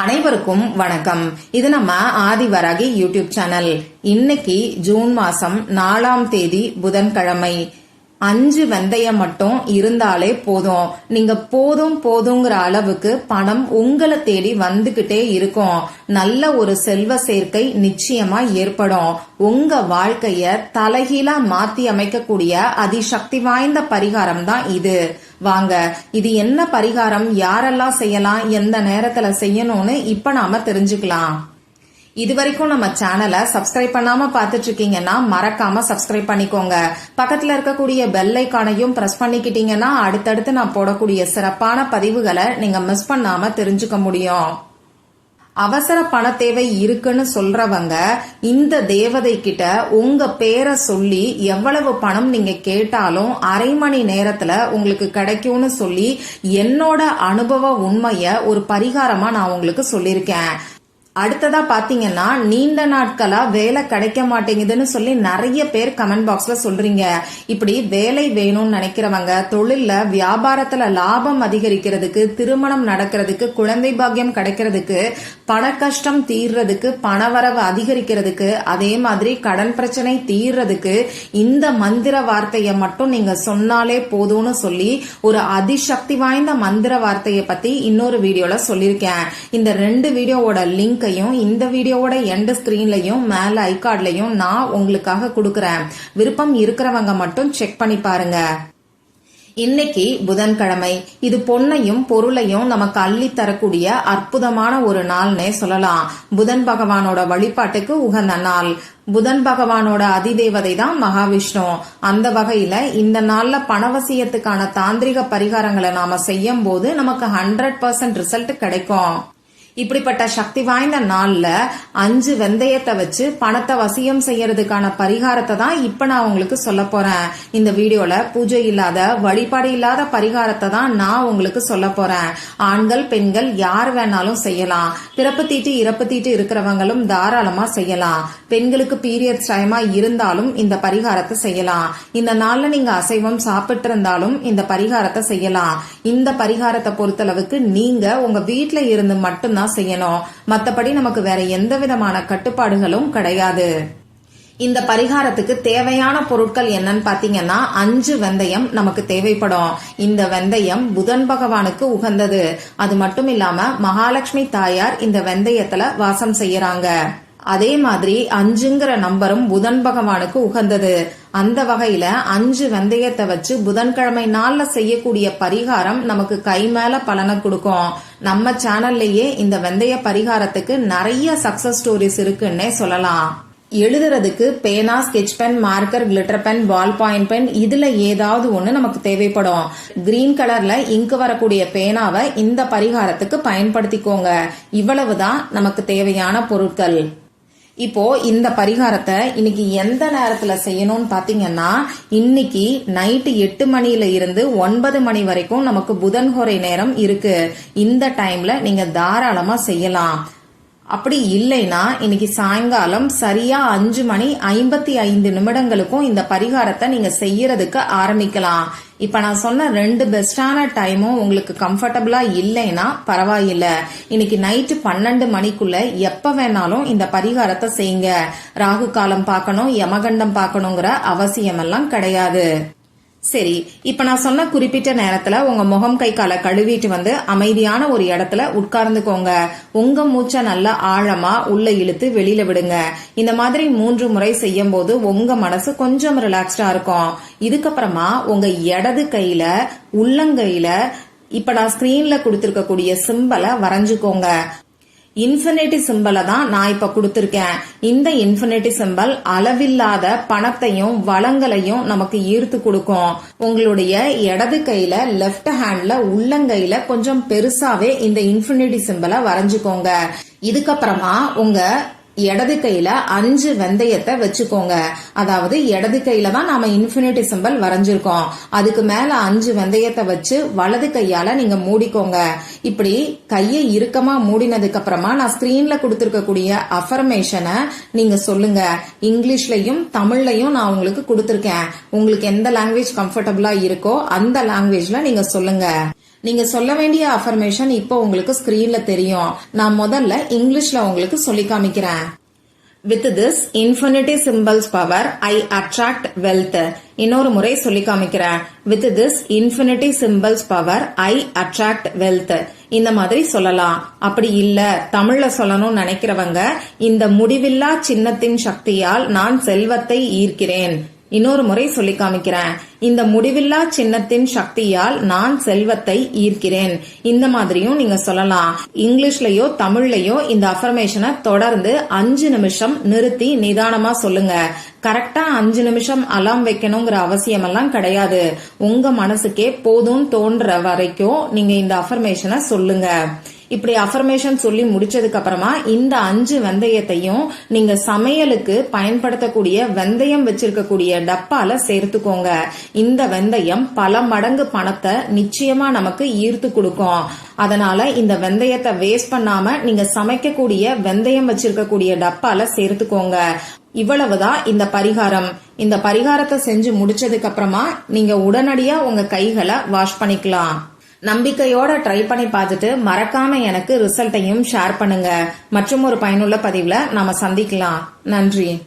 அனைவருக்கும் வணக்கம். இது நம்ம ஆதிவராகி யூடியூப் சேனல். இன்னைக்கு ஜூன் மாசம் நாலாம் தேதி புதன்கிழமை. அஞ்சு வெந்தயம் மட்டும் இருந்தாலே போதும். நீங்க போதும் போதுங்கிற அளவுக்கு பணம் உங்களை தேடி வந்துகிட்டே இருக்கும். நல்ல ஒரு செல்வ சேர்க்கை நிச்சயமா ஏற்படும். உங்க வாழ்க்கைய தலைகீழா மாத்தி அமைக்கக்கூடிய அதிசக்தி வாய்ந்த பரிகாரம் தான் இது. வாங்க இது என்ன பரிகாரம்? யாரெல்லாம் செய்யலாம்? எந்த நேரத்துல செய்யணும்னு இப்ப நாம தெரிஞ்சுக்கலாம். இது வரைக்கும் நம்ம சேனலை சப்ஸ்கிரைப் பண்ணாம பார்த்துட்டு இருக்கீங்கன்னா மறக்காம சப்ஸ்கிரைப் பண்ணிக்கோங்க. பக்கத்துல இருக்கக்கூடிய பெல் ஐக்கானையும் பிரஸ் பண்ணிக்கிட்டீங்கன்னா அடுத்தடுத்து நான் போடக்கூடிய சிறப்பான பதிவுகளை நீங்க மிஸ் பண்ணாம தெரிஞ்சுக்க முடியும். அவசர பண தேவை இருக்குன்னு சொல்றவங்க இந்த தேவதை கிட்ட உங்க பேரை சொல்லி எவ்வளவு பணம் நீங்க கேட்டாலும் அரை மணி நேரத்துல உங்களுக்கு கிடைக்கும்னு சொல்லி என்னோட அனுபவ உண்மைய ஒரு பரிகாரமா நான் உங்களுக்கு சொல்லியிருக்கேன். அடுத்ததா பாத்தீங்கன்னா நீண்ட நாட்களா வேலை கிடைக்க மாட்டேங்குதுன்னு சொல்லி நிறைய பேர் கமெண்ட் பாக்ஸ்ல சொல்றீங்க. இப்படி வேலை வேணும்னு நினைக்கிறவங்க தொழில்ல வியாபாரத்துல லாபம் அதிகரிக்கிறதுக்கு திருமணம் நடக்கிறதுக்கு குழந்தை பாக்கியம் கிடைக்கிறதுக்கு பண கஷ்டம் தீர்றதுக்கு பணவரவு அதிகரிக்கிறதுக்கு அதே மாதிரி கடன் பிரச்சனை தீர்றதுக்கு இந்த மந்திர வார்த்தையை மட்டும் நீங்க சொன்னாலே போதும்னு சொல்லி ஒரு அதிசக்தி வாய்ந்த மந்திர வார்த்தையை பத்தி இன்னொரு வீடியோல சொல்லியிருக்கேன். இந்த ரெண்டு வீடியோவோட லிங்க் லிங்கையும் இந்த வீடியோவோட எண்ட் ஸ்கிரீன்லயும் மேல ஐகார்ட்லையும் நான் உங்களுக்காக கொடுக்கறேன். விருப்பம் இருக்கிறவங்க மட்டும் செக் பண்ணி பாருங்க. இன்னைக்கு புதன்கிழமை. இது பொன்னையும் பொருளையும் நமக்கு அள்ளி தரக்கூடிய அற்புதமான ஒரு நாள்னே சொல்லலாம். புதன் பகவானோட வழிபாட்டுக்கு உகந்த நாள். புதன் பகவானோட அதிதேவதை தான் மகாவிஷ்ணு. அந்த வகையில இந்த நாள்ல பணவசியத்துக்கான தாந்திரிக பரிகாரங்களை நாம செய்யும் போது நமக்கு ஹண்ட்ரட் பர்சன்ட் ரிசல்ட் கிடைக்கும். இப்படிப்பட்ட சக்தி வாய்ந்த நாள்ல அஞ்சு வெந்தயத்தை வச்சு பணத்தை வசியம் செய்யறதுக்கான பரிகாரத்தை தான் இப்ப நான் உங்களுக்கு சொல்ல போறேன். இந்த வீடியோல பூஜை இல்லாத வழிபாடு இல்லாத பரிகாரத்தை தான் நான் உங்களுக்கு சொல்ல போறேன். ஆண்கள் பெண்கள் யார் வேணாலும் செய்யலாம். பிறப்பு தீட்டு இறப்பு தீட்டு இருக்கிறவங்களும் தாராளமா செய்யலாம். பெண்களுக்கு பீரியட்ஸ் டைமா இருந்தாலும் இந்த பரிகாரத்தை செய்யலாம். இந்த நாள்ல நீங்க அசைவம் சாப்பிட்டு இருந்தாலும் இந்த பரிகாரத்தை செய்யலாம். இந்த பரிகாரத்தை பொறுத்தளவுக்கு நீங்க உங்க வீட்டுல இருந்து மட்டும்தான் தான் செய்யணும். மத்தபடி நமக்கு வேற எந்த விதமான கட்டுப்பாடுகளும் கிடையாது. இந்த பரிகாரத்துக்கு தேவையான பொருட்கள் என்னன்னு பாத்தீங்கன்னா அஞ்சு வெந்தயம் நமக்கு தேவைப்படும். இந்த வெந்தயம் புதன் பகவானுக்கு உகந்தது. அது மட்டும் இல்லாம மகாலட்சுமி தாயார் இந்த வெந்தயத்துல வாசம் செய்யறாங்க. அதே மாதிரி அஞ்சுங்கிற நம்பரும் புதன் பகவானுக்கு உகந்தது. அந்த வகையில அஞ்சு வெந்தயத்தை வச்சு புதன்கிழமை நாள்ல செய்யக்கூடிய பரிகாரம் நமக்கு கை மேல பலனை கொடுக்கும். நம்ம சேனல்லையே இந்த வெந்தய பரிகாரத்துக்கு நிறைய சக்சஸ் ஸ்டோரிஸ் இருக்குன்னே சொல்லலாம். எழுதுறதுக்கு பேனா sketch pen marker glitter pen ball point pen இதுல ஏதாவது ஒண்ணு நமக்கு தேவைப்படும். கிரீன் கலர்ல இங்கு வரக்கூடிய பேனாவை இந்த பரிகாரத்துக்கு பயன்படுத்திக்கோங்க. இவ்வளவுதான் நமக்கு தேவையான பொருட்கள். இப்போ இந்த பரிகாரத்தை இன்னைக்கு எந்த நேரத்துல செய்யணும்னு பாத்தீங்கன்னா இன்னைக்கு நைட்டு எட்டு மணியில இருந்து ஒன்பது மணி வரைக்கும் நமக்கு புதன்கொரை நேரம் இருக்கு. இந்த டைம்ல நீங்க தாராளமா செய்யலாம். அப்படி இல்லைன்னா இன்னைக்கு சாயங்காலம் சரியா அஞ்சு மணி ஐம்பத்தி ஐந்து நிமிடங்களுக்கும் இந்த பரிகாரத்தை நீங்க செய்யறதுக்கு ஆரம்பிக்கலாம். இப்ப நான் சொன்ன ரெண்டு பெஸ்டான டைமும் உங்களுக்கு கம்ஃபர்டபுளா இல்லைன்னா பரவாயில்ல. இன்னைக்கு நைட்டு பன்னெண்டு மணிக்குள்ள எப்ப வேணாலும் இந்த பரிகாரத்தை செய்யுங்க. ராகு காலம் பார்க்கணும் யமகண்டம் பார்க்கணுங்கிற அவசியம் எல்லாம் கிடையாது. சரி இப்ப நான் சொன்ன குறிப்பிட்ட நேரத்துல உங்க முகம் கை காலை கழுவிட்டு வந்து அமைதியான ஒரு இடத்துல உட்கார்ந்துக்கோங்க. உங்க மூச்சை நல்லா ஆழமா உள்ள இழுத்து வெளியில விடுங்க. இந்த மாதிரி மூன்று முறை செய்யும் போது உங்க மனசு கொஞ்சம் ரிலாக்ஸ்டா இருக்கும். இதுக்கப்புறமா உங்க இடது கையில உள்ளங்கையில இப்ப நான் ஸ்கிரீன்ல கொடுத்திருக்கக்கூடிய சிம்பலை வரைஞ்சுக்கோங்க. இன்ஃபினிட்டி சிம்பலை தான் நான் இப்ப கொடுத்திருக்கேன். இந்த இன்ஃபினிட்டி சிம்பல் அளவில்லாத பணத்தையும் வளங்களையும் நமக்கு ஈர்த்து கொடுக்கும். உங்களுடைய இடது கையில லெப்ட் ஹேண்ட்ல உள்ளங்கையில கொஞ்சம் பெருசாவே இந்த இன்ஃபினிட்டி சிம்பலை வரைஞ்சுக்கோங்க. இதுக்கப்புறமா உங்க இடது கையில அஞ்சு வெந்தயத்தை வச்சுக்கோங்க. அதாவது இடது கையில தான் நாம இன்ஃபினிட்டி சிம்பிள் வரைஞ்சிருக்கோம். அதுக்கு மேல அஞ்சு வெந்தயத்தை வச்சு வலது கையால நீங்க மூடிக்கோங்க. இப்படி கையை இறுக்கமா மூடினதுக்கு அப்புறமா நான் ஸ்கிரீன்ல கொடுத்துருக்கக்கூடிய அஃபர்மேஷனை நீங்க சொல்லுங்க. இங்கிலீஷ்லயும் தமிழ்லையும் நான் உங்களுக்கு கொடுத்துருக்கேன். உங்களுக்கு எந்த லாங்குவேஜ் கம்ஃபர்டபுளா இருக்கோ அந்த லாங்குவேஜ்ல நீங்க சொல்லுங்க. நீங்க சொல்ல வேண்டிய அஃபர்மேஷன் இப்போ உங்களுக்கு ஸ்கிரீன்ல தெரியும். நான் முதல்ல இங்கிலீஷ்ல உங்களுக்கு சொல்லி காமிக்கிறேன். With this infinity symbols power I attract wealth இன்னொரு முறை சொல்லி காமிக்கிறேன். With this infinity symbols power I attract wealth இந்த மாதிரி சொல்லலாம். அப்படி இல்ல. தமிழ்ல சொல்லணும்னு நினைக்கிறவங்க இந்த முடிவில்லா சின்னத்தின் சக்தியால் நான் செல்வத்தை ஈர்க்கிறேன். இன்னொரு முறை சொல்லி காமிக்கிறேன். இந்த முடிவில்லா சின்னத்தின் சக்தியால் நான் செல்வத்தை ஈர்க்கிறேன். இந்த மாதிரியும் நீங்க சொல்லலாம். இங்கிலீஷ்லயோ தமிழ்லயோ இந்த அஃபர்மேஷனை தொடர்ந்து அஞ்சு நிமிஷம் நிறுத்தி நிதானமா சொல்லுங்க. கரெக்டா அஞ்சு நிமிஷம் அலாம் வைக்கணுங்கிற அவசியம் எல்லாம் கிடையாது. உங்க மனசுக்கே போதும் தோன்ற வரைக்கும் நீங்க இந்த அஃபர்மேஷனை சொல்லுங்க. இப்படி அஃபர்மேஷன் சொல்லி முடிச்சதுக்கு அப்புறமா இந்த அஞ்சு வெந்தயத்தையும் நீங்க சமையலுக்கு பயன்படுத்தக்கூடிய வெந்தயம் வச்சிருக்கக்கூடிய டப்பால சேர்த்துக்கோங்க. இந்த வெந்தயம் பல மடங்கு பணத்தை நிச்சயமா நமக்கு ஈர்த்து கொடுக்கும். அதனால இந்த வெந்தயத்தை வேஸ்ட் பண்ணாம நீங்க சமைக்கக்கூடிய வெந்தயம் வச்சிருக்கக்கூடிய டப்பால சேர்த்துக்கோங்க. இவ்வளவுதான் இந்த பரிகாரம். இந்த பரிகாரத்தை செஞ்சு முடிச்சதுக்கு அப்புறமா நீங்க உடனடியா உங்க கைகளை வாஷ் பண்ணிக்கலாம். நம்பிக்கையோட ட்ரை பண்ணி பார்த்துட்டு மறக்காம எனக்கு ரிசல்ட்டையும் ஷேர் பண்ணுங்க. மற்றும் ஒரு பயனுள்ள பதிவுல நாம சந்திக்கலாம். நன்றி.